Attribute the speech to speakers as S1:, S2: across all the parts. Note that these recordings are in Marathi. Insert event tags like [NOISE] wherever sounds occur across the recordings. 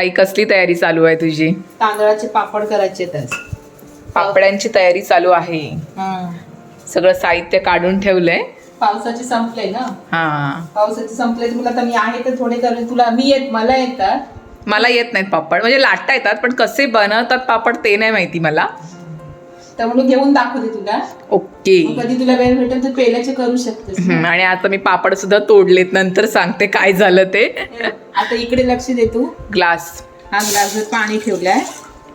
S1: आई कसली तयारी चालू आहे तुझी?
S2: तांदळाचे पापड करायचे तर
S1: पापड्यांची तयारी चालू आहे. सगळं साहित्य काढून ठेवलंय.
S2: पावसाचे संपले ना?
S1: हा.
S2: पावसाचे संपले तुला तर मी आहे तर थोडे करून तुला मी येत मला येतात.
S1: मला येत नाहीत पापड. म्हणजे लाटता येतात पण कसे बनवतात पापड ते नाही माहिती मला.
S2: तर घेऊन दाखवते तुला.
S1: ओके.
S2: मग कधी तुला वेळ भेटेल तर पेल्याचे करू शकतेस.
S1: हम्म, आणि आता मी पापड सुद्धा तोडलेत नंतर सांगते काय झालं ते.
S2: आता इकडे लक्ष दे तू.
S1: ग्लास.
S2: हा ग्लासवर पाणी ठेवलाय.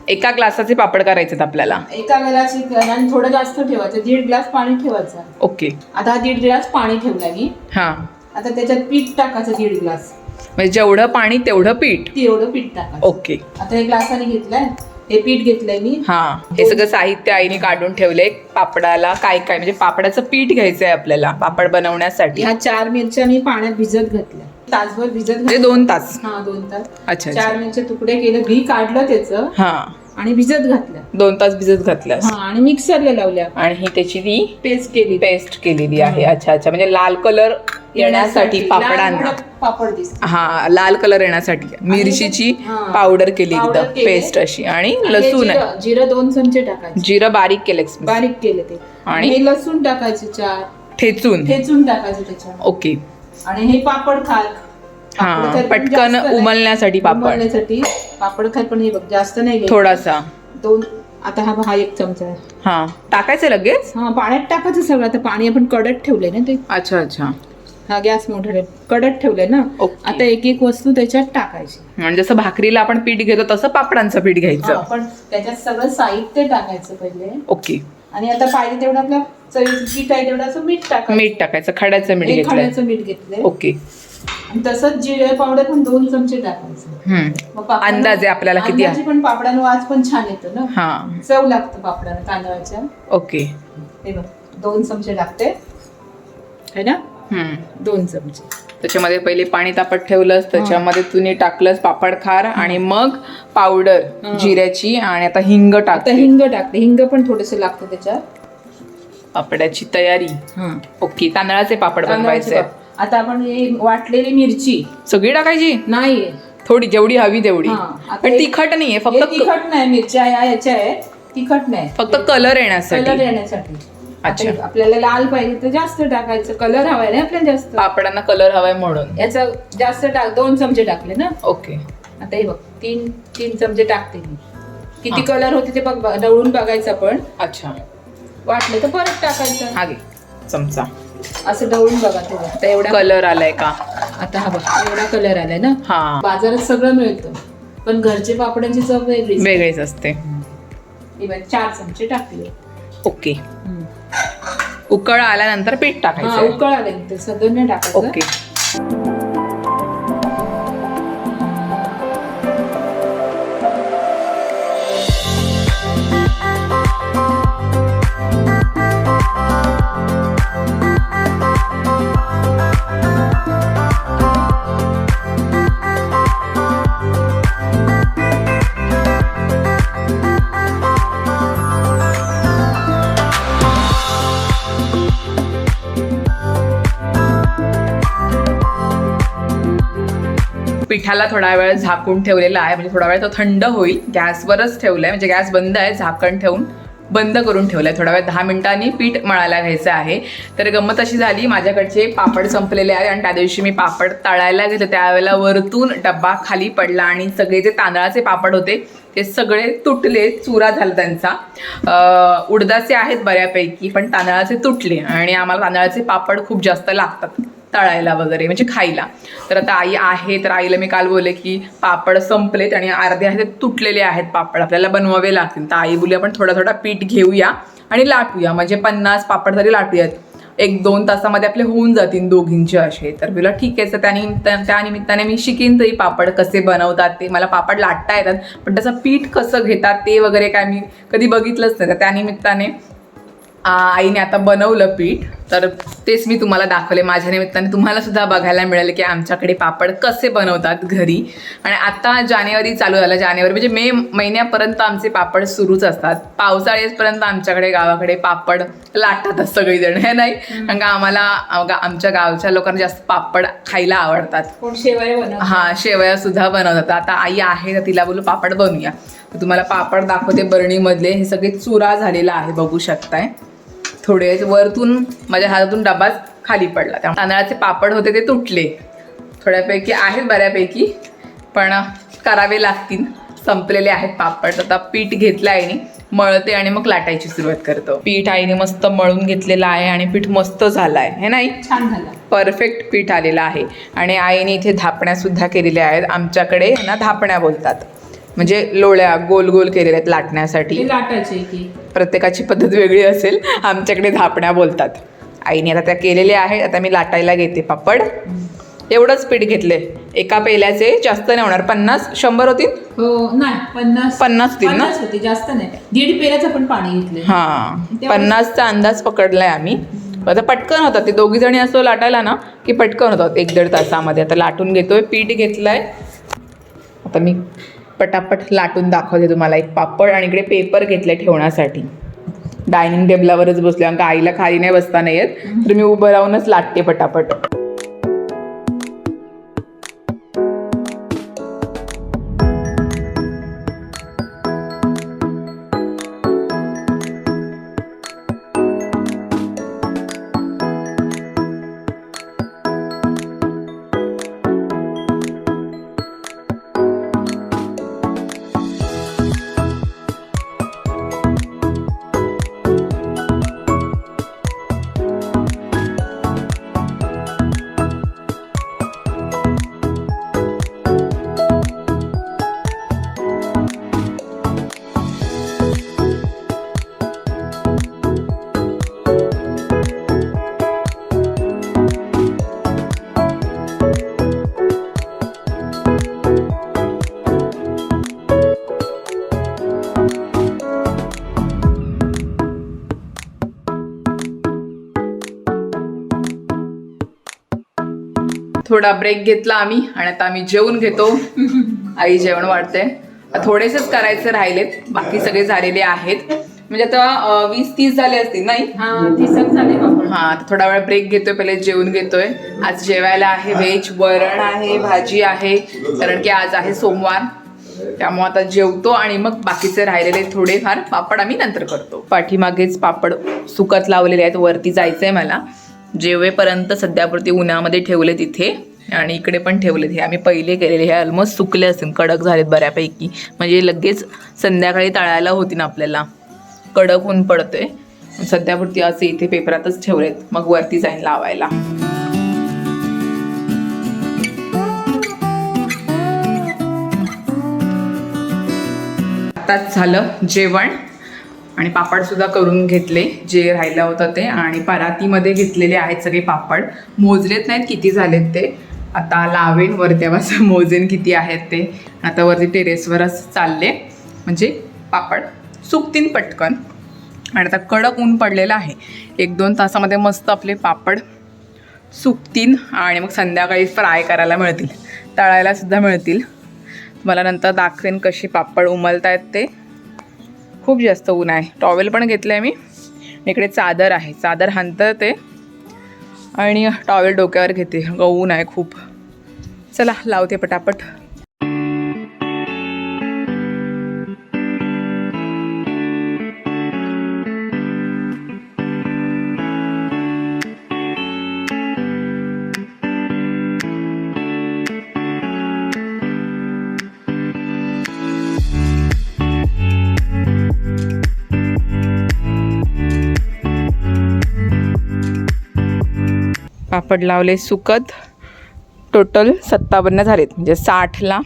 S1: एका ग्लासाचे पापड करायचे आपल्याला.
S2: एका ग्लास आणि थोडं जास्त ठेवायचं दीड ग्लास पाणी ठेवायचं.
S1: ओके.
S2: आता हा दीड ग्लास पाणी ठेवला मी.
S1: हा.
S2: आता त्याच्यात पीठ टाकायचं दीड ग्लास.
S1: म्हणजे जेवढं पाणी तेवढं पीठ.
S2: तेवढं पीठ टाकायचं.
S1: ओके.
S2: आता हे ग्लासाने घेतलंय. हे पीठ घेतलंय मी.
S1: हा हे सगळं साहित्य आईने काढून ठेवलंय. पापडाला काय काय म्हणजे पापडाचं पीठ घ्यायचंय आपल्याला पापड बनवण्यासाठी.
S2: ह्या चार मिरच्या मी पाण्यात भिजत घातल्या. तासभर भिजत
S1: म्हणजे
S2: घातल्या.
S1: दोन तास.
S2: हा दोन तास.
S1: अच्छा
S2: चार मिरच्या तुकडे केले बी काढलं त्याचं.
S1: हा.
S2: आणि भिजत घातलं
S1: दोन तास भिजत घातल्यास.
S2: हा आणि मिक्सरला लावल्या.
S1: आणि ही त्याची ती
S2: पेस्ट केली.
S1: पेस्ट केलेली आहे. अच्छा अच्छा. म्हणजे लाल कलर येण्यासाठी पापडांना
S2: पापड दिसते
S1: हा लाल कलर येण्यासाठी. मिरचीची
S2: हा.
S1: पावडर केली एकदम
S2: केली.
S1: पेस्ट अशी. आणि लसूण आहे.
S2: जिरं- दोन चमचे टाकायचे.
S1: जिरं बारीक केलं
S2: बारीक केले ते.
S1: आणि?
S2: आणि हे लसूण टाकायचे चार.
S1: ठेचून
S2: ठेचून टाकायचे त्याच्यात
S1: ओके.
S2: आणि हे पापड खार
S1: हा
S2: पापड खार पण
S1: पटकन
S2: जास्त नाही.
S1: उमलण्यासाठी पापड.
S2: उमलण्यासाठी पापड खार पण हे बघ जास्त नाही घ्यायचं.
S1: थोडासा.
S2: दोन आता हा हा एक चमचा आहे.
S1: हा. टाकायचं लगेच?
S2: हा पाण्यात टाकायचं सगळं. आता पाणी आपण कडत ठेवलंय ना ते.
S1: अच्छा अच्छा.
S2: हा गॅस मोठा ठेव- कडत ठेवलंय ना?
S1: ओके.
S2: आता एक एक वस्तू त्याच्यात टाकायची.
S1: म्हणजे जसं भाकरीला आपण पीठ घेतो तसं पापडांचं पीठ घ्यायचं.
S2: पण त्याच्यात सगळं साहित्य टाकायचं पहिले.
S1: ओके.
S2: आणि आता पाहिजे तेवढं आपलं चवीचं पीठ आहे तेवढं असं मीठ टाकायचं.
S1: मीठ टाकायचं खड्याचं मीठ
S2: एक
S1: घेतलंय.
S2: खड्याचं मीठ घेतलंय.
S1: ओके.
S2: आणि तसंच जिरे पावडर पण दोन चमचे टाकायचं.
S1: हम्म.
S2: मग
S1: अंदाजे आपल्याला किती
S2: अंदाजे पण पापडानं वास पण छान येतो ना?
S1: हा.
S2: चव लागतं पापडानं तांदळाच्या.
S1: ओके.
S2: हे बघ दोन चमचे टाकते है ना? दोन चमचे.
S1: त्याच्यामध्ये पहिले पाणी तापत ठेवलंस त्याच्यामध्ये तुम्ही टाकलंस पापड खार आणि मग पावडर. जिऱ्याची आणि आता हिंग टाकते.
S2: हिंग टाकते. हिंग पण थोडस लागतं त्याच्यात.
S1: पापडाची तयारी. ओके तांदळाचे पापड बनवायचे.
S2: आता आपण वाटलेली मिरची.
S1: सगळी टाकायची?
S2: नाही
S1: थोडी जेवढी हवी तेवढी. पण तिखट नाहीये फक्त
S2: तिखट नाही याच्या आहे. तिखट नाही.
S1: फक्त कलर येण्यासाठी.
S2: कलर येण्यासाठी.
S1: अच्छा.
S2: आपल्याला लाल पाहिजे तर जास्त टाकायचं कलर हवाय ना आपल्याला जास्त.
S1: पापडांना कलर हवाय म्हणून.
S2: याचा जास्त टाक दोन चमचे टाकले ना.
S1: ओके.
S2: आता हे बघ तीन तीन चमचे टाकते मी. किती कलर होते ते बघ बघ, डवळून बघायचं आपण.
S1: अच्छा.
S2: वाटलं तर परत टाकायचं.
S1: हा घे चमचा.
S2: असं डवळून बघा ते बघ. आता एवढा
S1: कलर आलाय का?
S2: आता हा बघ एवढा कलर आलाय ना.
S1: हा.
S2: बाजारात सगळं मिळतं. पण घरचे पापडांची चव वेगळी
S1: वेगळीच असते.
S2: चार चमचे टाकले.
S1: ओके. उकळ आल्यानंतर पीठ टाकायचं
S2: उकळ आल्यानंतर सदन टाकायचं.
S1: ओके. पिठाला थोडा वेळ झाकून ठेवलेला आहे. म्हणजे थोडा वेळ तो थंड होईल. गॅसवरच ठेवलाय. म्हणजे गॅस बंद आहे झाकण ठेवून बंद करून ठेवलाय. थोडा वेळ दहा मिनिटांनी पीठ मळायला घ्यायचं आहे. तर गंमत अशी झाली माझ्याकडचे पापड संपलेले आहेत आणि त्या दिवशी मी पापड तळायला घेतलं. त्यावेळेला वरतून डब्बा खाली पडला आणि सगळे जे तांदळाचे पापड होते ते सगळे तुटले चुरा झाला त्यांचा. उडदाचे आहेत बऱ्यापैकी पण तांदळाचे तुटले आणि आम्हाला तांदळाचे पापड खूप जास्त लागतात. तळायला वगैरे म्हणजे खायला. तर आता आई आहे तर आईला मी काल बोलले की पापड संपलेत आणि अर्धे आहेत ते तुटलेले आहेत पापड. आपल्याला बनवावे लागतील. तर आई बोलली आपण थोडा थोडा पीठ घेऊया आणि लाटूया. म्हणजे पन्नास पापड तरी लाटूयात. एक दोन तासामध्ये आपले होऊन जातील दोघींचे असे. तर बोला ठीक आहे तर त्यानिमित्त त्या निमित्ताने मी शिकेन तरी पापड कसे बनवतात ते. मला पापड लाटता येतात पण त्याचं पीठ कसं घेतात ते वगैरे काय मी कधी बघितलंच नाही. तर त्यानिमित्ताने आईने आता बनवलं पीठ. तर तेच मी तुम्हाला दाखवले. माझ्या निमित्ताने तुम्हाला सुद्धा बघायला मिळेल की आमच्याकडे पापड कसे बनवतात घरी. आणि आता जानेवारी चालू झालं. जानेवारी म्हणजे मे महिन्यापर्यंत आमचे पापड सुरूच असतात. पावसाळ्यापर्यंत आमच्याकडे गावाकडे पापड लाटतात सगळीजण हे नाही? कारण का आम्हाला आमच्या गावच्या लोकांना जास्त पापड खायला आवडतात.
S2: शेवया
S1: हा शेवया सुद्धा बनवतात. आता आई आहे तर तिला बोलू पापड बनवूया. तुम्हाला पापड दाखवते बरणीमधले. हे सगळे चुरा झालेला आहे बघू शकताय. थोडे वरतून माझ्या हातातून डबाच खाली पडला. त्यामुळे तांदळाचे पापड होते ते तुटले. थोड्यापैकी आहेत बऱ्यापैकी पण करावे लागतील. संपलेले आहेत पापड. आता पीठ घेतलं आईने मळते आणि मग लाटायची सुरुवात करतो. पीठ आईने मस्त मळून घेतलेलं आहे आणि पीठ मस्त झालं आहे हे नाही?
S2: छान झाला.
S1: परफेक्ट पीठ आलेलं आहे. आणि आईने इथे धापण्या सुद्धा केलेल्या आहेत. आमच्याकडे ना धापण्या बोलतात. म्हणजे लोळ्या गोल गोल केलेल्या आहेत लाटण्यासाठी.
S2: ते लाटायचे की.
S1: प्रत्येकाची पद्धत वेगळी असेल. आमच्याकडे धापण्या बोलतात. आईने आता त्या केलेल्या आहेत. आता मी लाटायला घेते पापड. एवढंच पीठ घेतले एका पेल्याचे जास्त नाही होणार. पन्नास? शंभर होतील?
S2: हो नाही पन्नास.
S1: पन्नास होतील ना?
S2: पन्नास होते जास्त नाही. दीड पेऱ्याचं पण पाणी घेतलं
S1: हां. पन्नासचा अंदाज पकडलाय आम्ही. आता पटकन होतात. ते दोघी जणी असं लाटायला ना की पटकन होतात. एक दीड तासामध्ये. आता लाटून घेतोय पीठ घेतलंय. आता मी पटापट लाटून दाखवते तुम्हाला. एक पापड आणि इकडे पेपर घेतले ठेवण्यासाठी. डायनिंग टेबलावरच बसले आणि का आईला खाली नाही बसता नाही येत. तर मी उभं राहूनच लाटते पटापट. थोडा ब्रेक घेतला आम्ही आणि आता आम्ही जेवून घेतो. आई जेवण वाढते थोडेसेच करायचे राहिलेत. बाकी सगळे झालेले आहेत. म्हणजे आता वीस तीस झाले असतील नाही?
S2: हा
S1: हा थोडा वेळ ब्रेक घेतोय. पहिले जेवून घेतोय. आज जेवायला आहे व्हेज वरण आहे भाजी आहे. कारण की आज आहे सोमवार. त्यामुळे आता जेवतो आणि मग बाकीचे राहिलेले थोडेफार पापड आम्ही नंतर करतो. पाठीमागेच पापड सुकत लावलेले आहेत. वरती जायचंय मला. जेवेपर्यंत सध्यापुरती उन्हामध्ये ठेवले तिथे आणि इकडे पण ठेवलेत हे आम्ही पहिले केलेले हे ऑलमोस्ट सुकले असतील कडक झालेत बऱ्यापैकी. म्हणजे लगेच संध्याकाळी तळायला होतील आपल्याला. कडक ऊन पडतोय. सध्यापुरती असे इथे पेपरातच ठेवलेत. मग वरती जाईन लावायला. आताच झालं जेवण. आणि पापडसुद्धा करून घेतले जे राहिलं होतं ते. आणि परातीमध्ये घेतलेले आहेत सगळे पापड. मोजलेत नाहीत किती झालेत ते. आता लावेन वर [LAUGHS] मोजेन किती आहेत ते. आता वरती टेरेसवरच चालले. म्हणजे पापड सुकतीन पटकन. आणि आता कडक ऊन पडलेलं आहे. एक दोन तासामध्ये मस्त आपले पापड सुकतीन आणि मग संध्याकाळी फ्राय करायला मिळतील. तळायला सुद्धा मिळतील. मला नंतर दाखवेन कशी पापड उमलतायत ते. खूप जास्त ऊन आहे. टॉवेल पण घेतलं आहे मी. इकडे चादर आहे. चादर हाणतं ते आणि टॉवेल डोक्यावर घेते. ऊन आहे खूप. चला लावते पटापट. पापड लावले सुकत. टोटल सत्तावन्न झालेत. म्हणजे साठला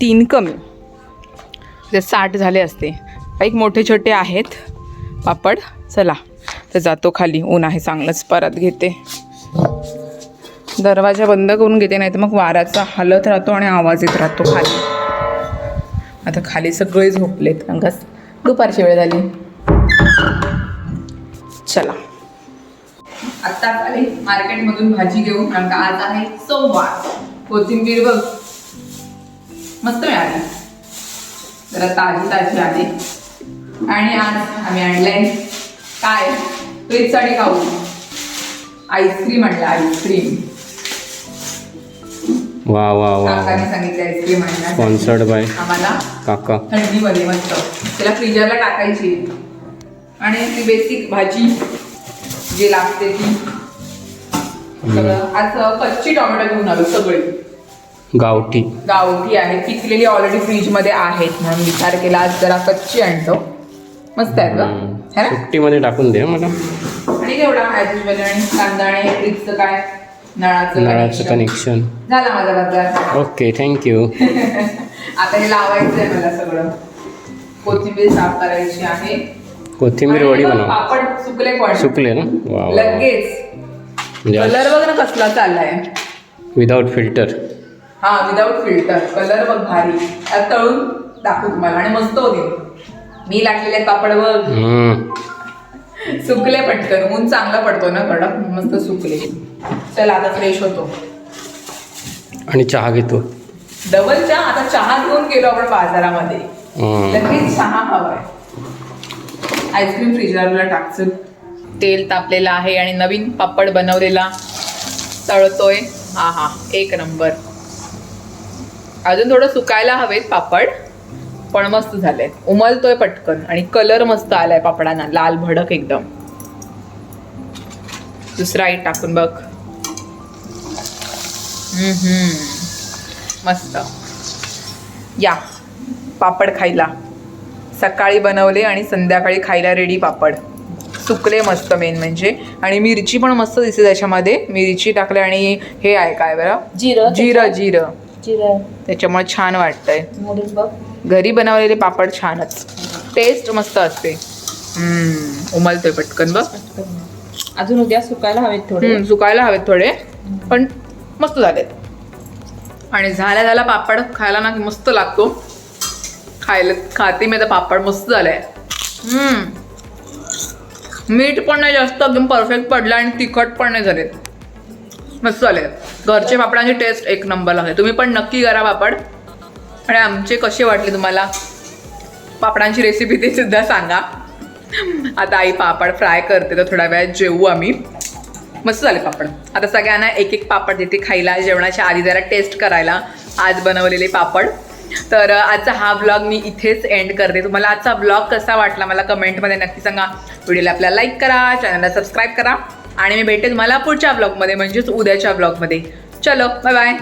S1: तीन कमी. म्हणजे साठ झाले असते. एक मोठे छोटे आहेत. पापड. चला. तर जातो खाली. ऊन आहे चांगलंच. परत घेते. दरवाजा बंद करून घेते नाही तर मग वाराचा हलत राहतो आणि आवाज येत राहतो खाली. आता खाली सगळे झोपलेत. कारण का? दुपारची वेळ झाली. चला. आत्ताच आले मार्केटमधून भाजी घेऊन कारण का आज आहे सोमवार. कोथिंबीर बघ. मस्त मिळाली. जरा ताजी ताजी आहे आणि आज आम्ही आणलंय काय? फ्रीजसाठी खाऊ. आईस्क्रीम आणलं आईस्क्रीम.
S3: वा वा वा
S1: काकाने सांगितलं आईस्क्रीम
S3: स्पॉन्सर्ड बाय
S1: आम्हाला
S3: काका.
S1: थंडीमध्ये मस्त. त्याला फ्रीजरला टाकायची. आणि ती बेसिक भाजी. जी लागते ती. सगळं. आज कच्ची टोमॅटो घेऊन आलो सगळे.
S3: गावठी.
S1: गावठी आहे. पिकलेली ऑलरेडी फ्रीजमध्ये आहेत म्हणून विचार केला. आज जरा कच्ची आणतो. मस्त
S3: हम्म.
S1: ग. है ना?
S3: सुट्टीमध्ये टाकून दे मला.
S1: आणि केवढा ॲज युजल आणि कांदा आणि फ्रीजचं काय नळाचं
S3: नळाचं. कनेक्शन
S1: झाला माझा बाजार
S3: ओके थँक्यू [LAUGHS]
S1: आता हे लावायचं आहे मला सगळं. कोथिंबीर साफ करायची आहे.
S3: कोथिंबीर वडी बनव.
S1: पापड सुकले पण.
S3: सुकले ना? वा वा
S1: लगेच.
S3: म्हणजे
S1: कलर बघ ना कसला चाललाय.
S3: विदाउट फिल्टर
S1: हा विदाऊट फिल्टर कलर बघ भारी. आता तळून दाखवू तुम्हाला आणि मस्त होतील मी लागलेले पापड बघ. सुकले पटकन. ऊन चांगला पडतो ना कडक? मस्त सुकले. चल आता फ्रेश होतो.
S3: आणि चहा घेतो.
S1: डबल चहा? आता चहा घेऊन गेलो आपण बाजारामध्ये.
S3: हं.
S1: लगेच चहा हवाय. आईस्क्रीम फ्रीजरला टाकचं. तेल तापलेलं आहे आणि नवीन पापड बनवलेला तळतोय. हा हा एक नंबर. अजून थोडं सुकायला हवेत पापड पण मस्त झाले उमलतोय पटकन आणि कलर मस्त आलाय पापडांना. लाल भडक एकदम. दुसरा आई टाकून बघ. मस्त. या पापड खायला. सकाळी बनवले आणि संध्याकाळी खायला रेडी पापड. सुकले मस्त मेन म्हणजे. आणि मिरची पण मस्त दिसते त्याच्यामध्ये. मिरची टाकले आणि हे आहे काय बरं?
S2: जिरं
S1: जिरं जिरं.
S2: जिरं.
S1: त्याच्यामुळे छान वाटतंय. घरी बनवलेले पापड छानच. टेस्ट मस्त असते. हम्म, उमलतोय पटकन बघ.
S2: अजून उद्या सुकायला हवेत थोडे.
S1: सुकायला हवेत थोडे. पण मस्त झालेत. आणि झाल्या झाला पापड खायला ना मस्त लागतो. खायला खाते. मी आता पापड मस्त झालाय. मीठ पण नाही जास्त एकदम परफेक्ट पडलं आणि तिखट पण नाही झालेत. मस्त झाले घरचे पापडांची टेस्ट एक नंबर लागते तुम्ही पण नक्की करा पापड. आणि आमचे कसे वाटले तुम्हाला? पापडांची रेसिपी ते सुद्धा सांगा. आता आई पापड फ्राय करते तर थोड्या वेळात जेवू आम्ही. मस्त झाले पापड. आता सगळ्यांना एक एक पापड देते खायला जेवणाच्या आधी जरा टेस्ट करायला. आज बनवलेले पापड. तर आजचा हा ब्लॉग मी इथेच एंड करते. तुम्हाला आजचा ब्लॉग कसा वाटला मला कमेंटमध्ये नक्की सांगा. व्हिडिओला आपल्याला लाईक करा चॅनलला सबस्क्राईब करा. आणि मी भेटेल मला पुढच्या ब्लॉगमध्ये म्हणजेच उद्याच्या ब्लॉगमध्ये चलो बाय बाय